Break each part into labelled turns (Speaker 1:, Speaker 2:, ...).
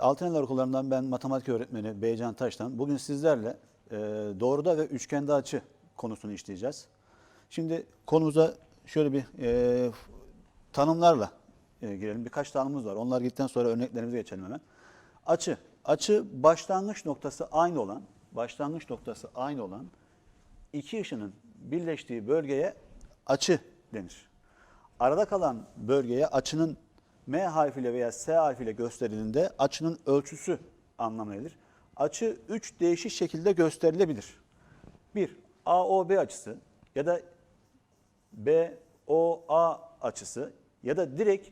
Speaker 1: Evet, Altıneler Okullarından ben matematik öğretmeni Beycan Taş'tan. Bugün sizlerle e, doğruda ve üçgende açı konusunu işleyeceğiz. Şimdi konumuza şöyle bir e, tanımlarla e, girelim. Birkaç tanımımız var. Onlar gittikten sonra örneklerimize geçelim hemen. Açı. Açı başlangıç noktası aynı olan, başlangıç noktası aynı olan iki ışının birleştiği bölgeye açı denir. Arada kalan bölgeye açının M harfiyle veya S harfiyle gösterildiğinde açının ölçüsü anlamına gelir. Açı üç değişik şekilde gösterilebilir. Bir, AOB açısı ya da BOA açısı ya da direkt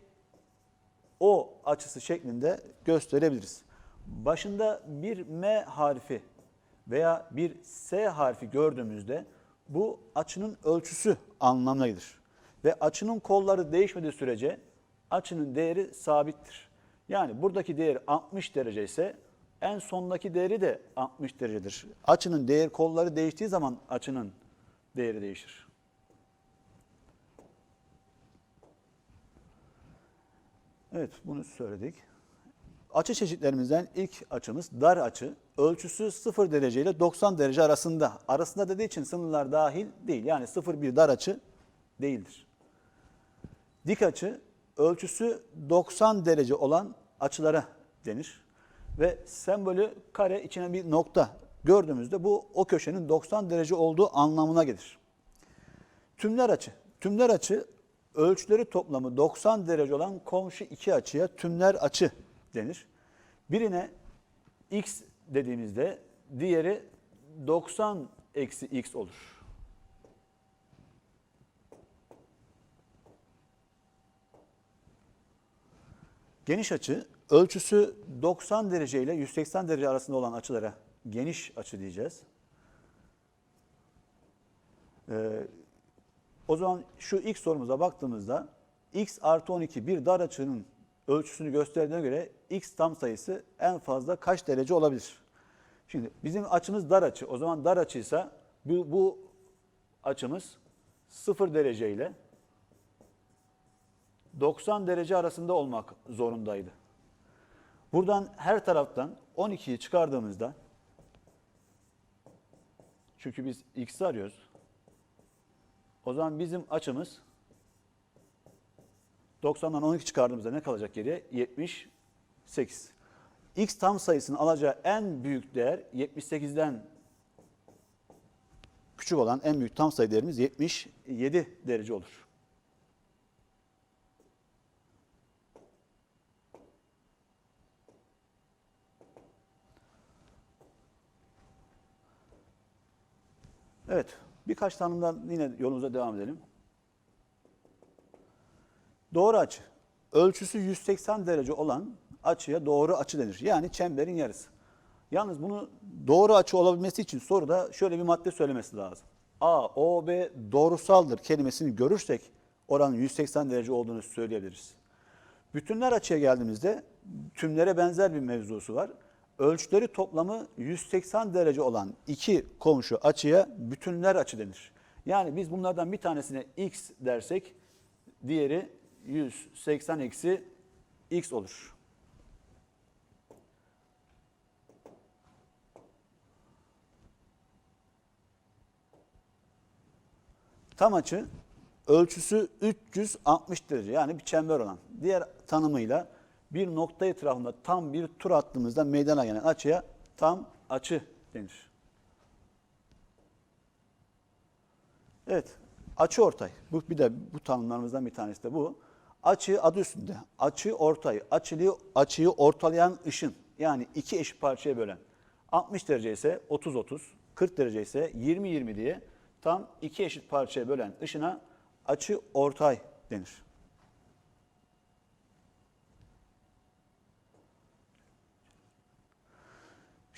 Speaker 1: O açısı şeklinde gösterebiliriz. Başında bir M harfi veya bir S harfi gördüğümüzde bu açının ölçüsü anlamına gelir. Ve açının kolları değişmediği sürece açının değeri sabittir. Yani buradaki değeri 60 derece ise en sondaki değeri de 60 derecedir. Açının değer kolları değiştiği zaman açının değeri değişir. Evet bunu söyledik. Açı çeşitlerimizden ilk açımız dar açı. Ölçüsü 0 derece ile 90 derece arasında. Arasında dediği için sınırlar dahil değil. Yani 0 bir dar açı değildir. Dik açı ölçüsü 90 derece olan açılara denir. Ve sembolü kare içine bir nokta gördüğümüzde bu o köşenin 90 derece olduğu anlamına gelir. Tümler açı. Tümler açı ölçüleri toplamı 90 derece olan komşu iki açıya tümler açı denir. Birine x dediğimizde diğeri 90 eksi x olur. Geniş açı ölçüsü 90 derece ile 180 derece arasında olan açılara geniş açı diyeceğiz. Ee, o zaman şu x sorumuza baktığımızda x artı 12 bir dar açının ölçüsünü gösterdiğine göre x tam sayısı en fazla kaç derece olabilir? Şimdi bizim açımız dar açı. O zaman dar açıysa bu, bu açımız 0 derece ile 90 derece arasında olmak zorundaydı. Buradan her taraftan 12'yi çıkardığımızda çünkü biz x'i arıyoruz. O zaman bizim açımız 90'dan 12 çıkardığımızda ne kalacak geriye? 78. X tam sayısının alacağı en büyük değer 78'den küçük olan en büyük tam sayı değerimiz 77 derece olur. Evet, birkaç tanımdan yine yolumuza devam edelim. Doğru açı. Ölçüsü 180 derece olan açıya doğru açı denir. Yani çemberin yarısı. Yalnız bunu doğru açı olabilmesi için soruda şöyle bir madde söylemesi lazım. A, O, B doğrusaldır kelimesini görürsek oranın 180 derece olduğunu söyleyebiliriz. Bütünler açıya geldiğimizde tümlere benzer bir mevzusu var. Ölçüleri toplamı 180 derece olan iki komşu açıya bütünler açı denir. Yani biz bunlardan bir tanesine x dersek diğeri 180 eksi x olur. Tam açı ölçüsü 360 derece yani bir çember olan. Diğer tanımıyla bir nokta etrafında tam bir tur attığımızda meydana gelen açıya tam açı denir. Evet, açı ortay. Bu bir de bu tanımlarımızdan bir tanesi de bu. Açı adı üstünde. Açı ortay. Açıyı, açıyı ortalayan ışın. Yani iki eşit parçaya bölen. 60 derece ise 30-30, 40 derece ise 20-20 diye tam iki eşit parçaya bölen ışına açı ortay denir.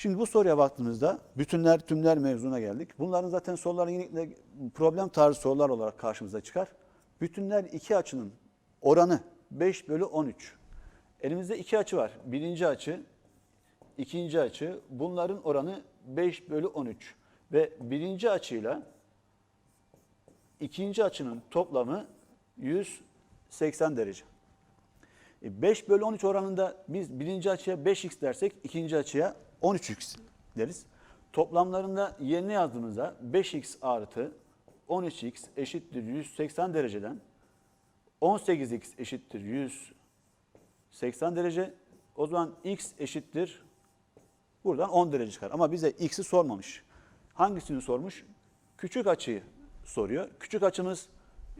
Speaker 1: Şimdi bu soruya baktığımızda bütünler tümler mevzuna geldik. Bunların zaten soruların yine problem tarzı sorular olarak karşımıza çıkar. Bütünler iki açının oranı 5 bölü 13. Elimizde iki açı var. Birinci açı, ikinci açı. Bunların oranı 5 bölü 13. Ve birinci açıyla ikinci açının toplamı 180 derece. E 5 bölü 13 oranında biz birinci açıya 5x dersek ikinci açıya 13x deriz. Toplamlarında yerine yazdığımızda 5x artı 13x eşittir 180 dereceden 18x eşittir 180 derece. O zaman x eşittir buradan 10 derece çıkar. Ama bize x'i sormamış. Hangisini sormuş? Küçük açıyı soruyor. Küçük açımız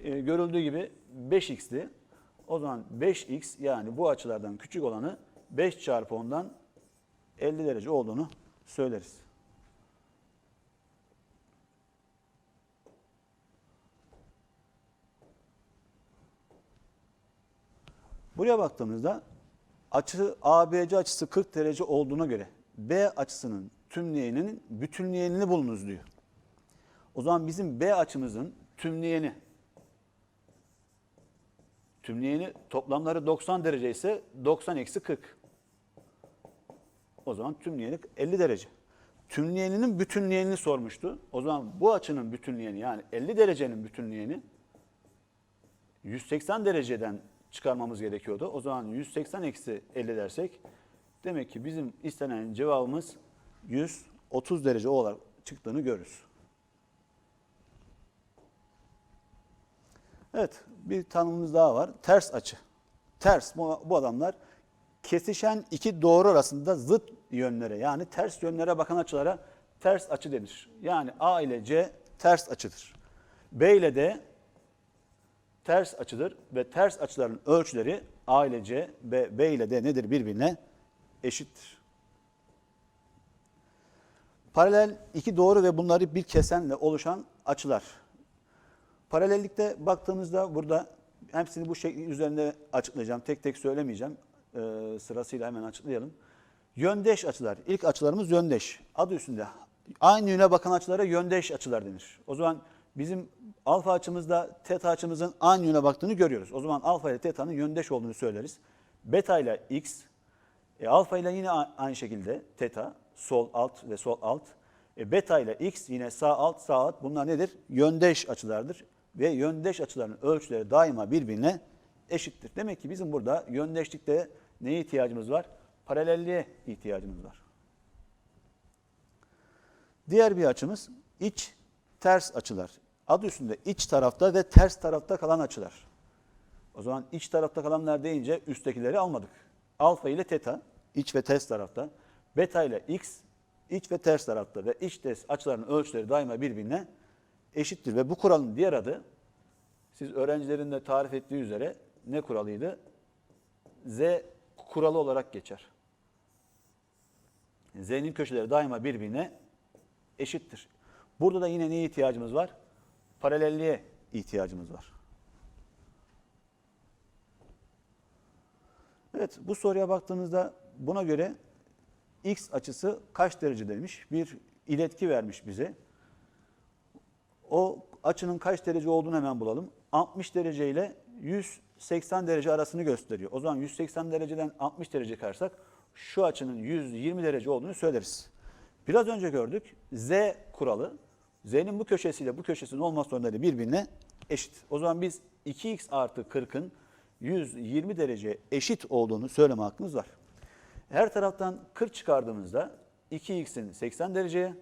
Speaker 1: e, görüldüğü gibi 5x'ti. O zaman 5x yani bu açılardan küçük olanı 5 çarpı 10'dan 50 derece olduğunu söyleriz. Buraya baktığımızda açı ABC açısı 40 derece olduğuna göre B açısının tümleyeninin bütünleyenini bulunuz diyor. O zaman bizim B açımızın tümleyeni tümleyeni toplamları 90 derece ise 90 eksi 40. O zaman tümleyeni 50 derece. Tümleyeninin bütünleyenini sormuştu. O zaman bu açının bütünleyeni yani 50 derecenin bütünleyeni 180 dereceden çıkarmamız gerekiyordu. O zaman 180 eksi 50 dersek demek ki bizim istenen cevabımız 130 derece olarak çıktığını görürüz. Evet bir tanımımız daha var. Ters açı. Ters bu adamlar kesişen iki doğru arasında zıt yönlere yani ters yönlere bakan açılara ters açı denir. Yani A ile C ters açıdır. B ile D ters açıdır ve ters açıların ölçüleri A ile C, B, B ile D nedir birbirine eşittir. Paralel iki doğru ve bunları bir kesenle oluşan açılar. Paralellikte baktığımızda burada hepsini bu şekil üzerinde açıklayacağım. Tek tek söylemeyeceğim. Ee, sırasıyla hemen açıklayalım. Yöndeş açılar. İlk açılarımız yöndeş. Adı üstünde. Aynı yöne bakan açılara yöndeş açılar denir. O zaman bizim alfa açımızda teta açımızın aynı yöne baktığını görüyoruz. O zaman alfa ile teta'nın yöndeş olduğunu söyleriz. Beta ile x, e, alfa ile yine aynı şekilde teta, sol alt ve sol alt. E, beta ile x yine sağ alt sağ alt bunlar nedir? Yöndeş açılardır. Ve yöndeş açıların ölçüleri daima birbirine eşittir. Demek ki bizim burada yöndeşlikte neye ihtiyacımız var? Paralelliğe ihtiyacımız var. Diğer bir açımız iç ters açılar. Adı üstünde iç tarafta ve ters tarafta kalan açılar. O zaman iç tarafta kalanlar deyince üsttekileri almadık. Alfa ile teta iç ve ters tarafta. Beta ile x iç ve ters tarafta ve iç ters açıların ölçüleri daima birbirine eşittir. Ve bu kuralın diğer adı siz öğrencilerin de tarif ettiği üzere ne kuralıydı? Z kuralı olarak geçer. Z'nin köşeleri daima birbirine eşittir. Burada da yine neye ihtiyacımız var? Paralelliğe ihtiyacımız var. Evet bu soruya baktığımızda buna göre x açısı kaç derece demiş. Bir iletki vermiş bize. O açının kaç derece olduğunu hemen bulalım. 60 derece ile 180 derece arasını gösteriyor. O zaman 180 dereceden 60 derece çıkarsak şu açının 120 derece olduğunu söyleriz. Biraz önce gördük z kuralı. Z'nin bu köşesiyle bu köşesinin olma sonları birbirine eşit. O zaman biz 2x artı 40'ın 120 derece eşit olduğunu söyleme hakkımız var. Her taraftan 40 çıkardığımızda 2x'in 80 dereceye,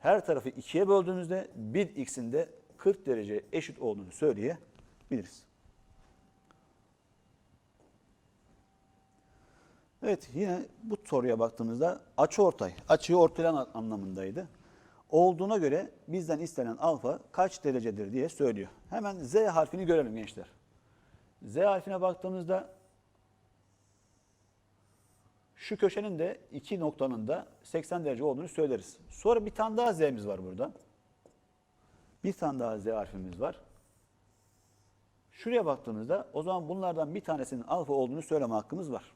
Speaker 1: her tarafı 2'ye böldüğümüzde 1x'in de 40 derece eşit olduğunu söyleyebiliriz. Evet yine bu soruya baktığımızda açı ortay, açıyı ortalayan anlamındaydı. Olduğuna göre bizden istenen alfa kaç derecedir diye söylüyor. Hemen Z harfini görelim gençler. Z harfine baktığımızda şu köşenin de iki noktanın da 80 derece olduğunu söyleriz. Sonra bir tane daha Z'miz var burada. Bir tane daha Z harfimiz var. Şuraya baktığımızda o zaman bunlardan bir tanesinin alfa olduğunu söyleme hakkımız var.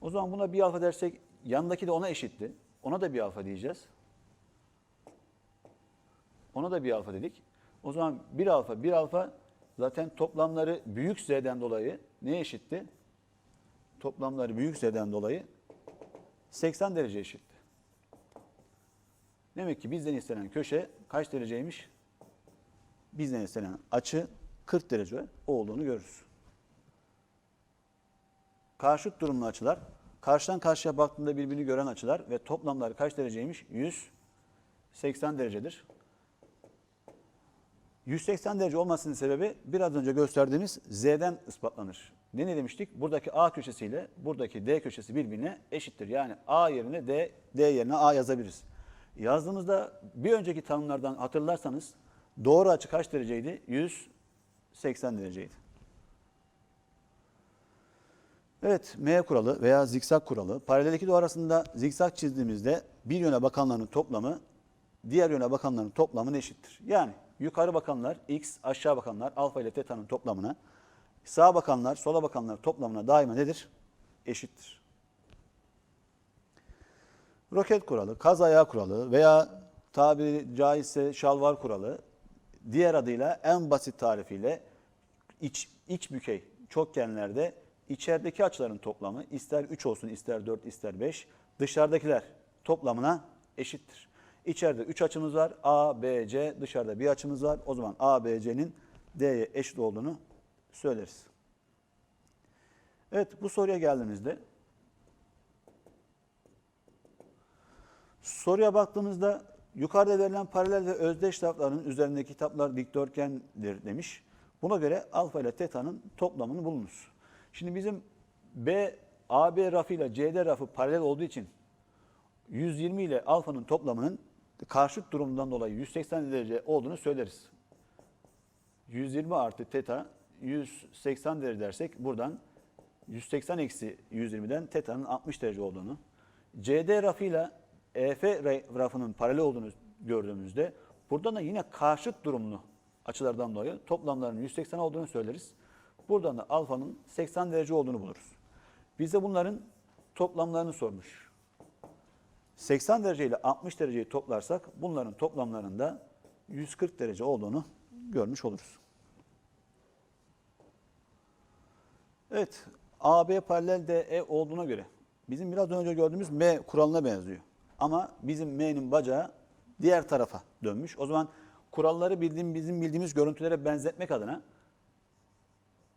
Speaker 1: O zaman buna bir alfa dersek yandaki de ona eşitti. Ona da bir alfa diyeceğiz. Ona da bir alfa dedik. O zaman bir alfa, bir alfa zaten toplamları büyük z'den dolayı neye eşitti? Toplamları büyük z'den dolayı 80 derece eşitti. Demek ki bizden istenen köşe kaç dereceymiş? bizden istenen açı 40 derece olduğunu görürüz. Karşıt durumlu açılar, karşıdan karşıya baktığında birbirini gören açılar ve toplamları kaç dereceymiş? 180 derecedir. 180 derece olmasının sebebi biraz önce gösterdiğimiz Z'den ispatlanır. Ne, ne demiştik? Buradaki A köşesiyle buradaki D köşesi birbirine eşittir. Yani A yerine D, D yerine A yazabiliriz. Yazdığımızda bir önceki tanımlardan hatırlarsanız doğru açı kaç dereceydi? 180 dereceydi. Evet, M kuralı veya zikzak kuralı. Paralel iki doğru arasında zikzak çizdiğimizde bir yöne bakanların toplamı diğer yöne bakanların toplamına eşittir. Yani yukarı bakanlar x, aşağı bakanlar alfa ile teta'nın toplamına, sağa bakanlar, sola bakanlar toplamına daima nedir? Eşittir. Roket kuralı, kaz ayağı kuralı veya tabiri caizse şalvar kuralı diğer adıyla en basit tarifiyle iç, iç bükey çokgenlerde içerideki açıların toplamı ister 3 olsun ister 4 ister 5 dışarıdakiler toplamına eşittir. İçeride 3 açımız var. A, B, C dışarıda bir açımız var. O zaman A, B, C'nin D'ye eşit olduğunu söyleriz. Evet bu soruya geldiğimizde soruya baktığımızda yukarıda verilen paralel ve özdeş lafların üzerindeki kitaplar dikdörtgendir demiş. Buna göre alfa ile teta'nın toplamını bulunuz. Şimdi bizim B, AB rafı ile CD rafı paralel olduğu için 120 ile alfanın toplamının karşıt durumundan dolayı 180 derece olduğunu söyleriz. 120 artı teta 180 derece dersek buradan 180 eksi 120'den teta'nın 60 derece olduğunu, CD rafıyla EF rafının paralel olduğunu gördüğümüzde buradan da yine karşıt durumlu açılardan dolayı toplamlarının 180 olduğunu söyleriz. Buradan da alfanın 80 derece olduğunu buluruz. Bize bunların toplamlarını sormuş. 80 derece ile 60 dereceyi toplarsak bunların toplamlarında 140 derece olduğunu görmüş oluruz. Evet, AB paralel DE olduğuna göre bizim biraz önce gördüğümüz M kuralına benziyor. Ama bizim M'nin bacağı diğer tarafa dönmüş. O zaman kuralları bildiğim, bizim bildiğimiz görüntülere benzetmek adına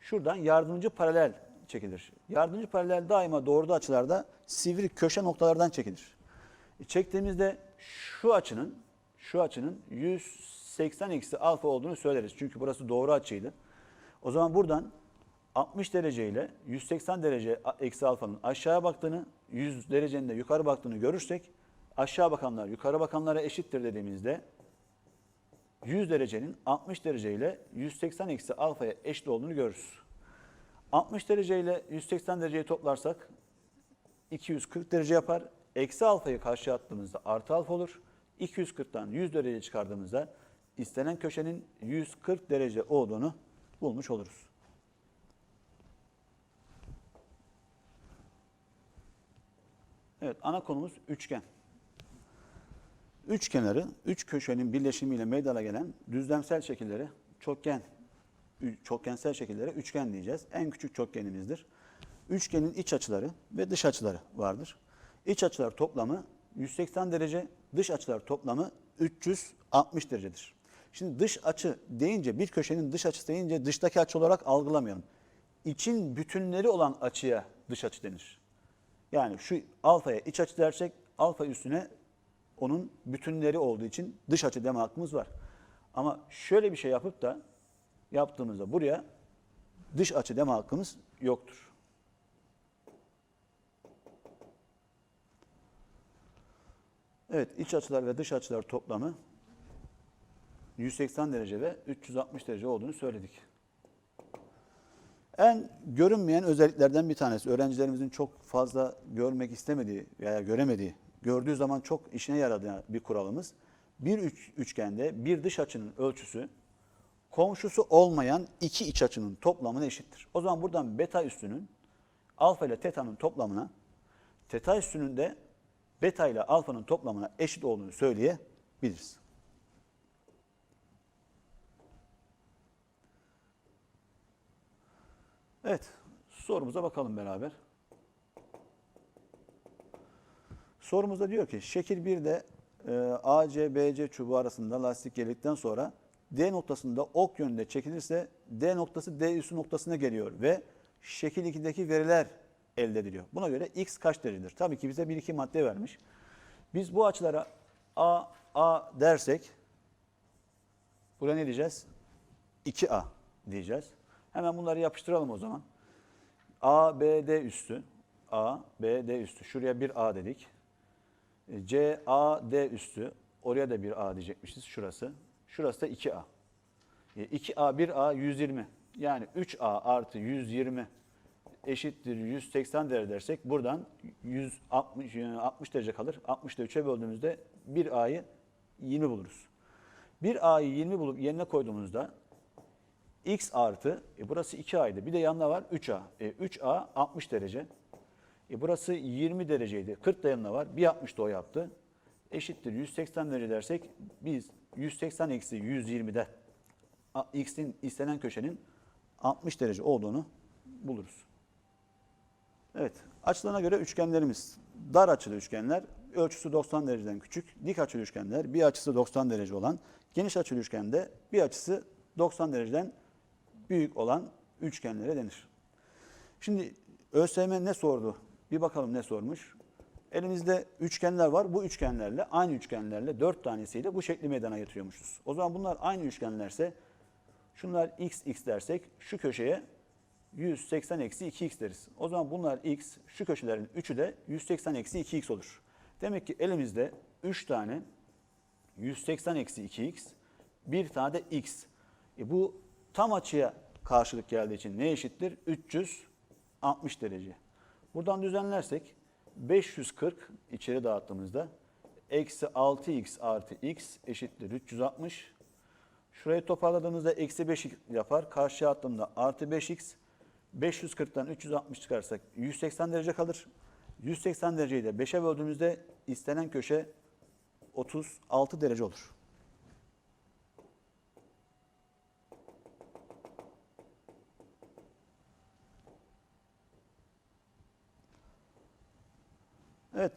Speaker 1: şuradan yardımcı paralel çekilir. Yardımcı paralel daima doğruda açılarda sivri köşe noktalardan çekilir. E, Çektiğimizde şu açının şu açının 180 eksi alfa olduğunu söyleriz. Çünkü burası doğru açıydı. O zaman buradan 60 derece ile 180 derece eksi alfanın aşağıya baktığını, 100 derecenin de yukarı baktığını görürsek aşağı bakanlar yukarı bakanlara eşittir dediğimizde 100 derecenin 60 derece ile 180 eksi alfaya eşit olduğunu görürüz. 60 derece ile 180 dereceyi toplarsak 240 derece yapar. Eksi alfayı karşıya attığımızda artı alfa olur. 240'tan 100 derece çıkardığımızda istenen köşenin 140 derece olduğunu bulmuş oluruz. Evet ana konumuz üçgen. Üç kenarı, üç köşenin birleşimiyle meydana gelen düzlemsel şekilleri çokgen, çokgensel şekillere üçgen diyeceğiz. En küçük çokgenimizdir. Üçgenin iç açıları ve dış açıları vardır. İç açılar toplamı 180 derece, dış açılar toplamı 360 derecedir. Şimdi dış açı deyince, bir köşenin dış açısı deyince dıştaki açı olarak algılamayalım. İçin bütünleri olan açıya dış açı denir. Yani şu alfaya iç açı dersek alfa üstüne onun bütünleri olduğu için dış açı deme hakkımız var. Ama şöyle bir şey yapıp da yaptığımızda buraya dış açı deme hakkımız yoktur. Evet iç açılar ve dış açılar toplamı 180 derece ve 360 derece olduğunu söyledik. En görünmeyen özelliklerden bir tanesi, öğrencilerimizin çok fazla görmek istemediği veya göremediği, gördüğü zaman çok işine yaradığı bir kuralımız. Bir üç, üçgende bir dış açının ölçüsü komşusu olmayan iki iç açının toplamına eşittir. O zaman buradan beta üstünün alfa ile teta'nın toplamına, teta üstünün de beta ile alfanın toplamına eşit olduğunu söyleyebiliriz. Evet, sorumuza bakalım beraber. Sorumuzda diyor ki şekil 1'de e, AC, BC çubuğu arasında lastik geldikten sonra D noktasında ok yönünde çekilirse D noktası D üssü noktasına geliyor ve şekil 2'deki veriler elde ediliyor. Buna göre x kaç derecedir? Tabii ki bize bir iki madde vermiş. Biz bu açılara A, A dersek buraya ne diyeceğiz? 2A diyeceğiz. Hemen bunları yapıştıralım o zaman. A, B, D üstü. A, B, D üstü. Şuraya bir A dedik. E, C, A, D üstü. Oraya da bir A diyecekmişiz. Şurası. Şurası da 2A. E, 2A, 1A 120. Yani 3A artı 120 eşittir 180 derece dersek buradan 160 yani 60 derece kalır. 60'da 3'e böldüğümüzde 1A'yı 20 buluruz. 1A'yı 20 bulup yerine koyduğumuzda x artı, e burası 2A'ydı. Bir de yanına var 3A. E 3A 60 derece. E burası 20 dereceydi. 40 da yanına var. Bir 60 da o yaptı. Eşittir 180 derece dersek biz 180 eksi 120'de a- x'in istenen köşenin 60 derece olduğunu buluruz. Evet, açılarına göre üçgenlerimiz dar açılı üçgenler, ölçüsü 90 dereceden küçük, dik açılı üçgenler, bir açısı 90 derece olan, geniş açılı üçgende bir açısı 90 dereceden büyük olan üçgenlere denir. Şimdi ÖSYM ne sordu? Bir bakalım ne sormuş. Elimizde üçgenler var. Bu üçgenlerle, aynı üçgenlerle dört tanesiyle bu şekli meydana getiriyormuşuz. O zaman bunlar aynı üçgenlerse şunlar x x dersek şu köşeye 180 eksi 2x deriz. O zaman bunlar x, şu köşelerin üçü de 180 eksi 2x olur. Demek ki elimizde 3 tane 180 eksi 2x, bir tane de x. E bu tam açıya karşılık geldiği için ne eşittir? 360 derece. Buradan düzenlersek 540 içeri dağıttığımızda eksi 6x artı x eşittir 360. Şurayı toparladığımızda eksi 5 yapar. Karşıya attığımda artı 5x. 540'tan 360 çıkarsak 180 derece kalır. 180 dereceyi de 5'e böldüğümüzde istenen köşe 36 derece olur. Evet.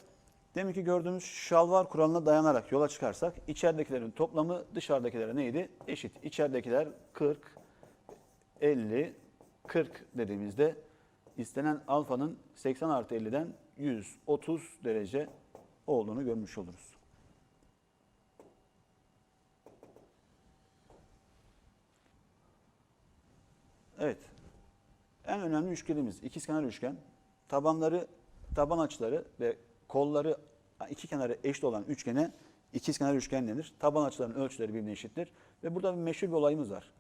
Speaker 1: Deminki gördüğümüz şalvar kuralına dayanarak yola çıkarsak içeridekilerin toplamı dışarıdakilere neydi? Eşit. İçeridekiler 40, 50, 40 dediğimizde istenen alfanın 80 artı 50'den 130 derece olduğunu görmüş oluruz. Evet. En önemli üçgenimiz ikizkenar üçgen. Tabanları, taban açıları ve kolları iki kenarı eşit olan üçgene ikizkenar üçgen denir. Taban açılarının ölçüleri birbirine eşittir. Ve burada bir meşhur bir olayımız var.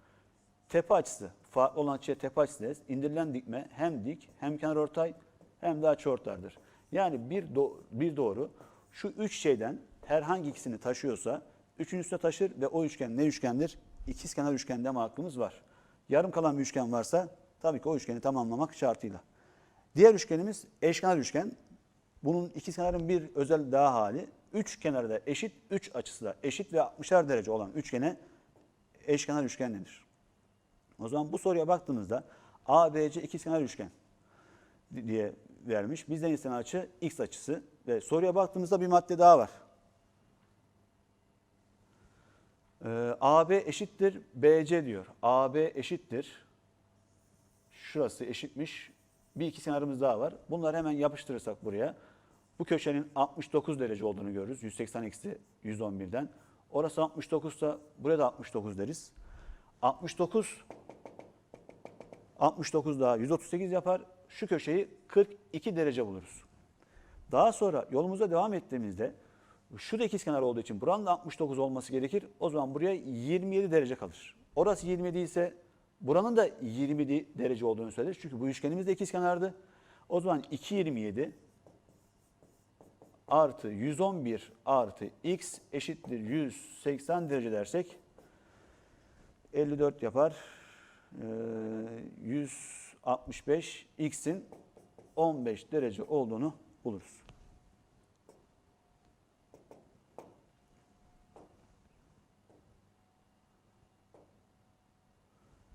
Speaker 1: Tepe açısı, olan açıya tepe açısı deriz. İndirilen dikme hem dik hem kenar ortay hem de açı ortardır. Yani bir, do- bir doğru şu üç şeyden herhangi ikisini taşıyorsa üçüncüsüne taşır ve o üçgen ne üçgendir? İkizkenar üçgen deme hakkımız var. Yarım kalan bir üçgen varsa tabii ki o üçgeni tamamlamak şartıyla. Diğer üçgenimiz eşkenar üçgen. Bunun ikizkenarın bir özel daha hali. Üç kenarı da eşit, üç açısı da eşit ve 60'ar derece olan üçgene eşkenar üçgen denir. O zaman bu soruya baktığımızda ABC ikizkenar üçgen diye vermiş. Bizden istenen açı x açısı ve soruya baktığımızda bir madde daha var. Ee, AB eşittir BC diyor. AB eşittir. Şurası eşitmiş. Bir iki kenarımız daha var. Bunları hemen yapıştırırsak buraya. Bu köşenin 69 derece olduğunu görürüz. 180 eksi 111'den. Orası 69 ise buraya da 69 deriz. 69 69 daha 138 yapar. Şu köşeyi 42 derece buluruz. Daha sonra yolumuza devam ettiğimizde şurada ikizkenar olduğu için buranın da 69 olması gerekir. O zaman buraya 27 derece kalır. Orası 27 ise buranın da 27 derece olduğunu söyleriz. Çünkü bu üçgenimiz de ikizkenardı. O zaman 227 artı 111 artı x eşittir 180 derece dersek 54 yapar. Ee, 165 x'in 15 derece olduğunu buluruz.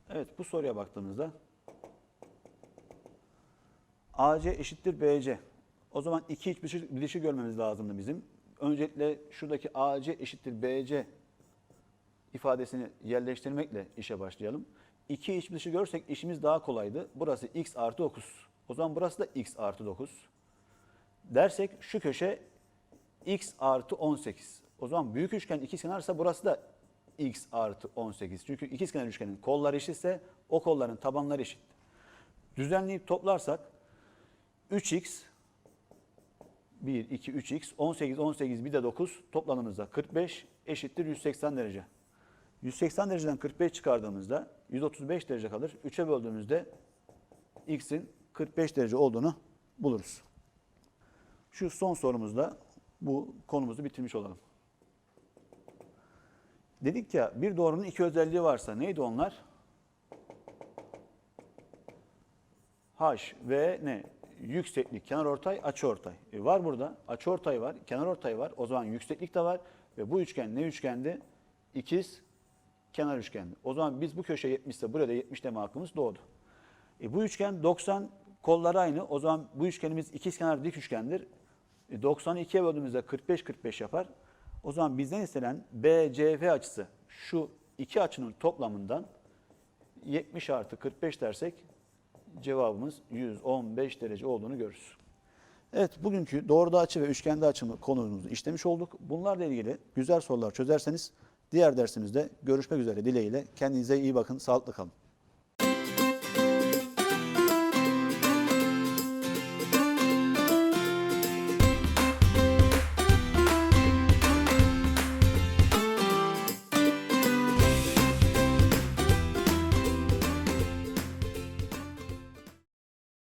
Speaker 1: Evet bu soruya baktığımızda AC eşittir BC. O zaman iki iç bitişik, bitişik görmemiz lazımdı bizim. Öncelikle şuradaki AC eşittir BC ifadesini yerleştirmekle işe başlayalım. 2 iç dışı görsek işimiz daha kolaydı. Burası x artı 9. O zaman burası da x artı 9. Dersek şu köşe x artı 18. O zaman büyük üçgen ikizkenarsa burası da x artı 18. Çünkü ikizkenar üçgenin kolları eşitse o kolların tabanları eşit. Düzenleyip toplarsak 3x 1, 2, 3x, 18, 18, bir de 9 toplamımızda 45 eşittir 180 derece. 180 dereceden 45 çıkardığımızda 135 derece kalır. 3'e böldüğümüzde x'in 45 derece olduğunu buluruz. Şu son sorumuzda bu konumuzu bitirmiş olalım. Dedik ya bir doğrunun iki özelliği varsa neydi onlar? H ve ne? Yükseklik, kenarortay, açıortay. E var burada. Açıortay var, kenarortay var. O zaman yükseklik de var. Ve bu üçgen ne üçgendi? İkiz kenar üçgendi. O zaman biz bu köşe 70 ise burada 70 deme hakkımız doğdu. E bu üçgen 90 kolları aynı. O zaman bu üçgenimiz ikizkenar dik üçgendir. E 90'ı 2'ye böldüğümüzde 45-45 yapar. O zaman bizden istenen BCF açısı şu iki açının toplamından 70 artı 45 dersek cevabımız 115 derece olduğunu görürüz. Evet bugünkü doğruda açı ve üçgende açımı konumuzu işlemiş olduk. Bunlarla ilgili güzel sorular çözerseniz diğer dersimizde görüşmek üzere dileğiyle. Kendinize iyi bakın, sağlıklı kalın.